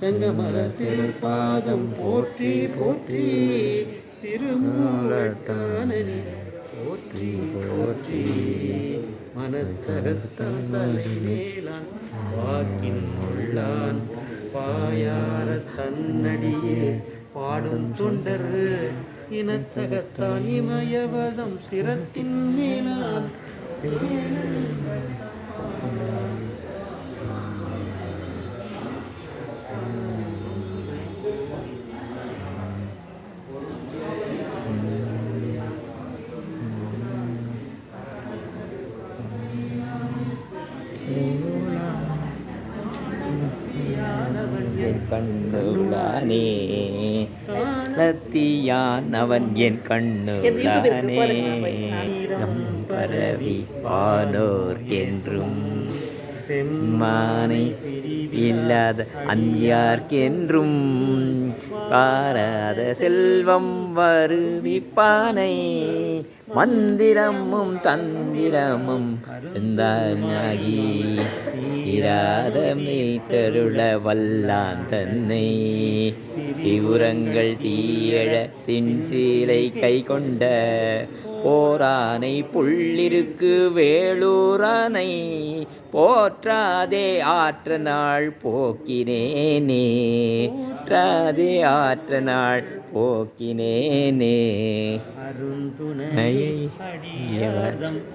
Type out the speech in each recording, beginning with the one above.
செங்கமல திருப்பாதம் போற்றி போற்றி. திருமூலட்டானனி போற்றி போற்றி. மனத்தகத்தான் தலை மேலான் வாக்கின் உள்ளான் பாயார தன்னடியே பாடும் தொண்டர் இனத்தகத்தான் இமயவதம் சிரத்தின் மேலான். கண்ணுளானே. லத்தியானவன் என் கண்ணுளானே. நம் பரவி வானோர் என்றும் மானை இல்லாத அந்யார்க்கென்றும் காராத செல்வம் வருவிப்பானை மந்திரமும் தந்திரமும் இருந்தாகி இராத தருள வல்லான் தன்னை. விவரங்கள் தீயழ தின் சீலை கை கொண்ட போரானை புள்ளிருக்கு வேளூரானை போற்றாதே ஆற்ற நாள் போக்கினேனே. போற்றாதே ஆற்ற நாள் போக்கினேனே. அருந்துணை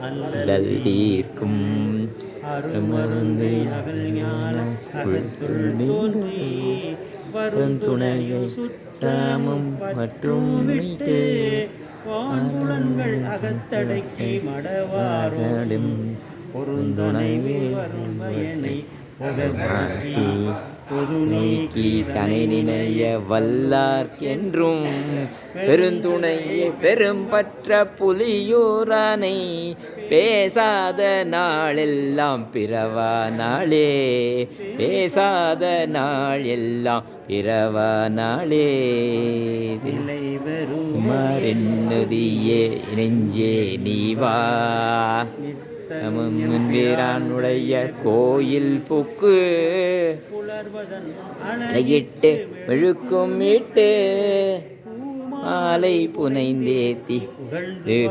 அல்லல் தீர்க்கும். அருமருந்து அகல் ஞான அகத்துள் தோன்றி வருந்துணையும் சுற்றமும் மற்றும் விட்டு வான்புலன்கள் அகத்தடக்கி மடவாரும் பொருந்துணைவே வரும் பயனை புகழ்த்தி நீக்கி தனை நினைய வல்லார்க்கென்றும் பெருந்துணையே பெரும்பற்ற புலியூரானை பேசாத நாளெல்லாம் பிறவா நாளே பேசாத நாள் எல்லாம் பிறவா நாளே. நிலை வரும் குமாரென்னுதியே நெஞ்சே நீ வா வீரானுடைய கோயில் புக்கு. புலர்வதன் விழுக்கும் இட்டு மாலை புனைந்தேத்தி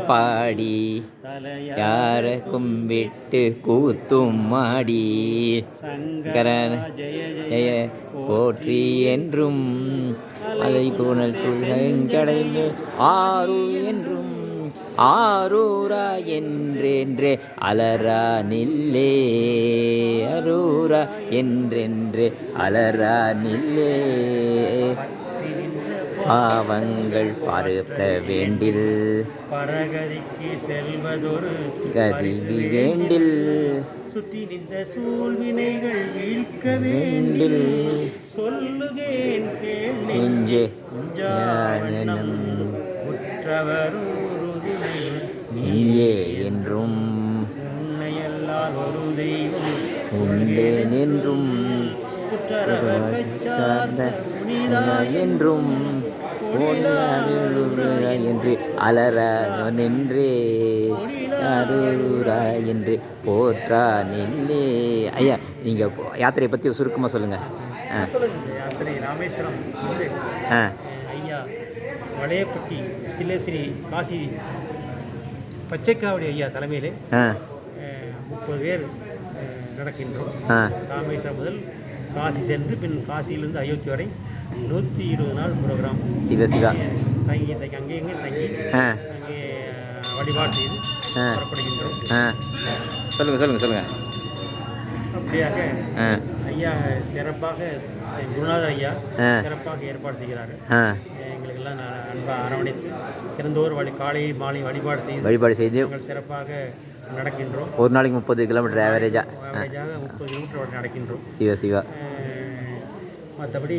பாடி. யார கும்பிட்டு கூத்தும் மாடி. சங்கரன் ஜெய போற்றி என்றும். அதை புனல் துழங்கடைமே ஆறு என்றும். ஆரூரா என்றென்றே அலரா நில்லே. அரூரா என்றென்றே அலரா நில்லே. பாவங்கள் பார்த்த வேண்டில். பரகதிக்கு செல்வதொரு கதி வேண்டில். சுற்றி நின்ற சூழ்வினைகள் வீழ்க்க வேண்டில். சொல்லுகேன் நெஞ்சே குஞ்சாவண்ணம் உற்றவரூருதி நீயே என்றும். தெய்வம் உண்டேன் என்றும். என்று அலற நின்றே. அரூரா என்று போற்றா நில்லே ஐயா நீங்கள் யாத்திரையை பற்றி சுருக்கமாக சொல்லுங்கள் ஆ. ராமேஸ்வரம் ஆ. ஐயா வளையப்பட்டி ஸ்ரீ காசி பச்சைக்காவடி ஐயா தலைமையிலே முப்பது பேர் நடக்கின்றோம். ராமேஸ்வரம் முதல் காசி சென்று பின் காசியிலிருந்து அயோத்தி வரை நூற்றி இருபது நாள் ப்ரோக்ராம் சிவ சிவா. தங்கி தங்கி அங்கே இங்கே தங்கி அங்கே வழிபாடு செய்து. புறப்படுகின்றோம். சொல்லுங்கள் சொல்லுங்கள் சொல்லுங்கள் அப்படியாக ஐயா சிறப்பாக குருநாதர் ஐயா. சிறப்பாக ஏற்பாடு செய்கிறார்கள் எங்களுக்கெல்லாம் நான் அன்பாக அரவணைத்து திறந்தோர் வழி காலை மாலை வழிபாடு செய்து வழிபாடு செய்து நாங்கள் சிறப்பாக நடக்கின்றோம். ஒரு நாளைக்கு முப்பது கிலோமீட்டர் ஆவரேஜாக ஆவரேஜாக முப்பது கிலோமீட்டர் நடக்கின்றோம். சிவ சிவா. மற்றபடி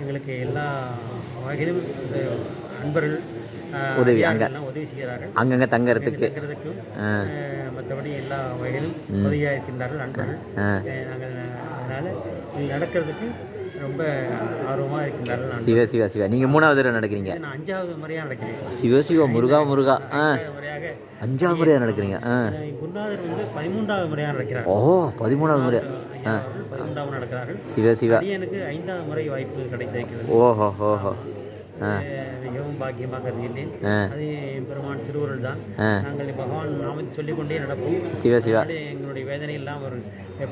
எங்களுக்கு எல்லா வகையிலும் இந்த அன்பர்கள் உதவி, அதிகாரிகள்லாம் உதவி செய்கிறார்கள் அங்கங்கே தங்கறதுக்கு. மற்றபடி எல்லா வகையிலும் உதவியாக இருக்கின்றார்கள் அஹ், நாங்கள் அதனால் நடக்கிறதுக்கு ரொம்ப ஆர்வமாக நான் சிவ சிவா சிவா. நீங்கள் மூணாவது தடவை நடக்கிறீங்க. நான் அஞ்சாவது முறையாக நடக்கிறேன். சிவ சிவா முருகா முருகா. ஆ. அஞ்சாவது முறையாக முறையாக நடக்கிறீங்க. ஆ. குருநாதர் வந்து பதிமூன்றாவது முறையாக நடக்கிறார். ஓ பதிமூணாவது முறை. ஐயா அவர்கள் பதிமூன்றாவது நடக்கிறார்கள். சிவ சிவா. அடியனுக்கு ஐந்தாவது முறை வாய்ப்பு கிடைத்திருக்கிறது. ஓஹோ ஓஹோ. ஆ மிகவும் பாக்கியமாக கருதுகிறேன் ஆ. அது எம்பெருமான் திருவுருள் தான். நாங்கள் பகவான் நாமத்தை சொல்லிக்கொண்டே நடப்போம். சிவ சிவா. எங்களுடைய வேதனை எல்லாம் அவர்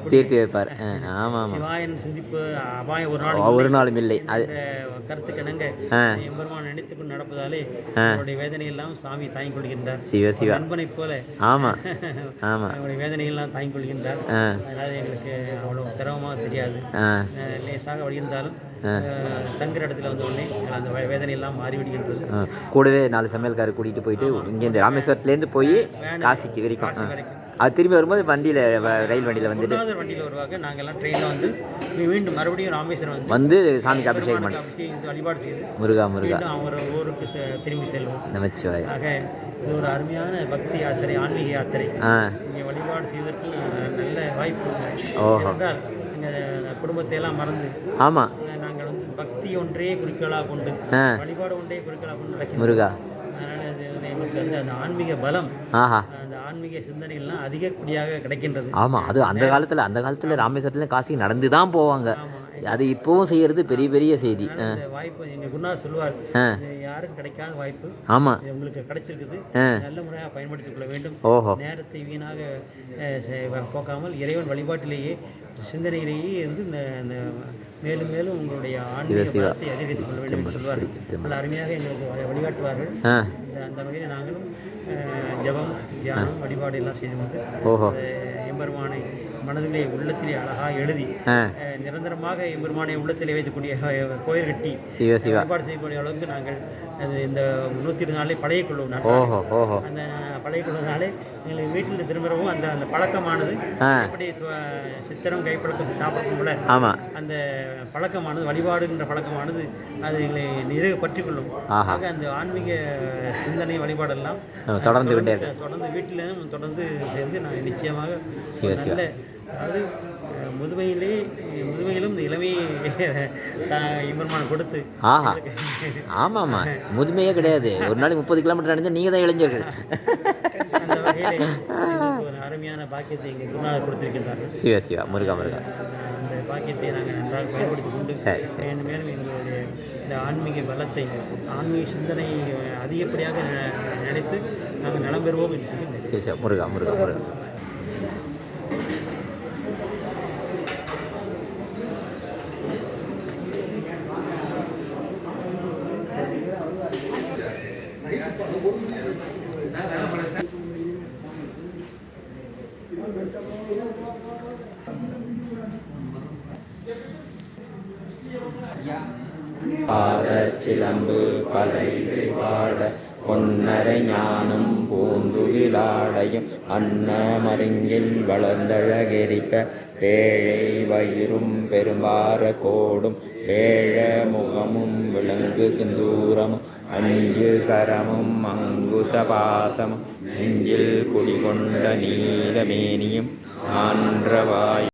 தீர்த்தி வைப்பார். ஆமாம் சிவாயன் சிந்திப்பு அபாயம் ஒரு நாள் ஒரு நாளும் இல்லை. அது இந்த கருத்துக்கிணங்க ஆ. எம்பெருமான் நினைத்துக் கொண்டு நடப்பதாலே. அவருடைய வேதனை எல்லாம் சாமி தாங்கிக் கொள்கின்றார். சிவ சிவா. நண்பனைப் போல ஆமாம் ஆமாம் அவருடைய வேதனையெல்லாம் தாங்கிக் கொள்கின்றார். ஆ. அதனால எங்களுக்கு அவ்வளவு சிரமமாக தெரியாது. லேசாக வழியிருந்தாலும் தங்குற இடத்துல வந்த உடனே அந்த வேதனை எல்லாம் மாறிவிடுகின்றது. கூடவே நாலு சமையல்காரர் கூட்டிகிட்டு போயிட்டு இங்கேருந்து ராமேஸ்வரத்துலேருந்து போய் காசிக்கு வரைக்கும். அது திரும்பி வரும்போது வண்டியில் ரயில் வண்டியில் வந்துட்டு வண்டியில் வருவாங்க. நாங்கெல்லாம் ட்ரெயினில் வந்து மீண்டும் மறுபடியும் ராமேஸ்வரம் வந்து வந்து சாமிக்கு அபிஷேகம் பண்ண. அபிஷேகம் வழிபாடு செய்து முருகா முருகா. அவர் ஊருக்கு திரும்பி செல்வோம். நமச்சிவாய. ஆக இது ஒரு அருமையான பக்தி யாத்திரை ஆன்மீக யாத்திரை. ஆ. இங்கே வழிபாடு செய்வதற்கு நல்ல வாய்ப்பு ஓஹோ. குடும்பத்தை எல்லாம் மறந்து ஆமாம் பக்தி ஒன்றே குறிக்கோளாக கொண்டு வழிபாடு ஒன்றே குறிக்கோளாக கொண்டு முருகா. ஆன்மீக பலம் ஆஹா. அந்த ஆன்மீக சிந்தனைகள்லாம் அதிகப்படியாக கிடைக்கின்றது. ஆமாம் அது அந்த காலத்தில் அந்த காலத்தில் ராமேஸ்வரத்தில் காசிக்கு நடந்து தான் போவாங்க அது இப்போவும் செய்கிறது பெரிய பெரிய செய்தி. வாய்ப்பு எங்கள் குருநாதர் சொல்லுவார் யாருக்கும் கிடைக்காத வாய்ப்பு இது உங்களுக்கு கிடைச்சிருக்குது. நல்ல முறையாக பயன்படுத்திக் கொள்ள வேண்டும். ஓஹோ. நேரத்தை வீணாக போக்காமல் இறைவன் வழிபாட்டிலேயே சிந்தனையிலேயே இருந்து இந்த இந்த மேலும் மேலும் உங்களுடைய ஆன்மீக. பலத்தை அதிகரித்துக் கொள்ள வேண்டும் என்று சொல்வார்கள். நல்ல அருமையாக எங்களுக்கு வழி- வழிகாட்டுவார்கள். அந்த வகையில் நாங்களும் ஜெபம் தியானம் வழிபாடு எல்லாம் செய்து கொண்டு எம்பெருமானை மனதிலே உள்ளத்திலே அழகாக எழுதி நிரந்தரமாக எம்பெருமானை உள்ளத்திலே வைக்கக்கூடிய அஹ், கோயில் கட்டி வழிபாடு செய்யக்கூடிய அளவுக்கு நாங்கள் இந்த நூற்றி இருபது நாளே ஓஹோ. அந்த பழைய கொள்வதனாலே எங்களுக்கு வீட்டில் திரும்பவும் அந்த அந்த பழக்கமானது எப்படி சித்திரம் கைப்பழக்கம் சாப்பிடும் போல ஆமாம் அந்த பழக்கமானது வழிபாடுகின்ற பழக்கமானது அது எங்களை நிறைவு பற்றி கொள்ளும் ஆக அந்த ஆன்மீக சிந்தனை வழிபாடெல்லாம் தொடர்ந்து தொடர்ந்து வீட்டிலும் தொடர்ந்து சேர்ந்து நான் நிச்சயமாக. நல்ல அதாவது முதுமையிலே முதுமையிலும் இளமையை இம்பெருமான் கொடுத்து. ஆஹா. ஆமாம்மா. முதுமையே கிடையாது. ஒரு நாளைக்கு முப்பது கிலோமீட்டர் நடந்தால் நீங்கள் தான் இளைஞர்கள் அருமையான பாக்கியத்தை எங்கள் குருநாதர் கொடுத்திருக்கின்றார்கள். சிவ சிவா. முருகா முருகா. அந்த பாக்கியத்தை நாங்கள் நன்றாக பயன்படுத்திக் கொண்டு சரி சரி மேலும் எங்களுடைய இந்த ஆன்மீக பலத்தை ஆன்மீக சிந்தனை அதிகப்படியாக நினைத்து நாங்கள் நலம் பெறுவோம் என்று சொல்லி சிவா. முருகா முருகா முருகா. பாதச்சிலம்பு பலை பாட பொன்னரை ஞானம் பூந்துயிலாடையும் அன்னமருங்கில் வளர்ந்தழகெரிப்ப பேழை வயிறும் பெரும்பார கோடும் ஏழ முகமும் விலங்கு சிந்தூரமும் அஞ்சு கரமும் அங்குசபாசமும் நெஞ்சில் குடிகொண்ட நீலமேனியும் ஆன்றவாய்